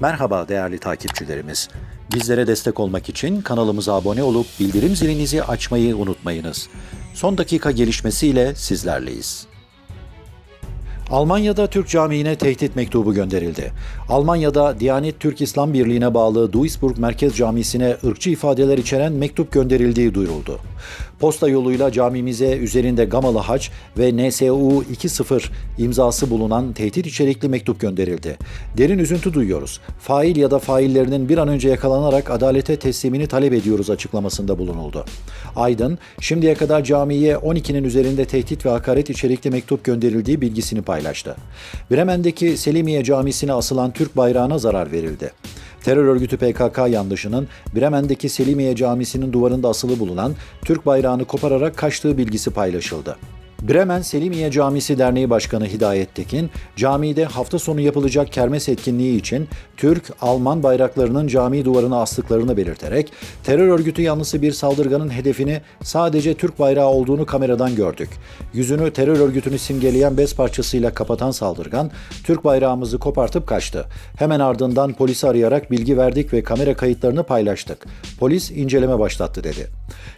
Merhaba değerli takipçilerimiz. Bizlere destek olmak için kanalımıza abone olup bildirim zilinizi açmayı unutmayınız. Son dakika gelişmesiyle sizlerleyiz. Almanya'da Türk Camii'ne tehdit mektubu gönderildi. Almanya'da Diyanet Türk İslam Birliği'ne bağlı Duisburg Merkez Camisi'ne ırkçı ifadeler içeren mektup gönderildiği duyuruldu. Posta yoluyla camimize üzerinde Gamalı Haç ve NSU 20 imzası bulunan tehdit içerikli mektup gönderildi. Derin üzüntü duyuyoruz. Fail ya da faillerinin bir an önce yakalanarak adalete teslimini talep ediyoruz açıklamasında bulunuldu. Aydın, şimdiye kadar camiye 12'nin üzerinde tehdit ve hakaret içerikli mektup gönderildiği bilgisini paylaştı. Bremen'deki Selimiye Camisi'ne asılan Türk bayrağına zarar verildi. Terör örgütü PKK yanlışının Bremen'deki Selimiye Camisi'nin duvarında asılı bulunan Türk bayrağını kopararak kaçtığı bilgisi paylaşıldı. Bremen Selimiye Camisi Derneği Başkanı Hidayet Tekin, camide hafta sonu yapılacak kermes etkinliği için Türk, Alman bayraklarının cami duvarına astıklarını belirterek, terör örgütü yanlısı bir saldırganın hedefini sadece Türk bayrağı olduğunu kameradan gördük. Yüzünü terör örgütünü simgeleyen bez parçasıyla kapatan saldırgan, Türk bayrağımızı kopartıp kaçtı. Hemen ardından polisi arayarak bilgi verdik ve kamera kayıtlarını paylaştık. Polis inceleme başlattı dedi.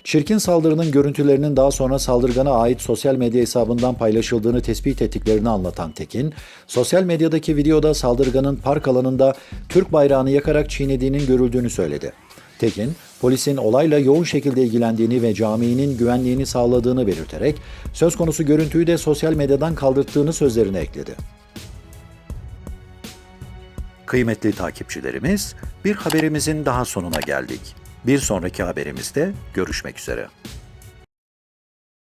Çirkin saldırının görüntülerinin daha sonra saldırgana ait sosyal medya hesabından paylaşıldığını tespit ettiklerini anlatan Tekin, sosyal medyadaki videoda saldırganın park alanında Türk bayrağını yakarak çiğnediğinin görüldüğünü söyledi. Tekin, polisin olayla yoğun şekilde ilgilendiğini ve caminin güvenliğini sağladığını belirterek, söz konusu görüntüyü de sosyal medyadan kaldırttığını sözlerine ekledi. Kıymetli takipçilerimiz, bir haberimizin daha sonuna geldik. Bir sonraki haberimizde görüşmek üzere.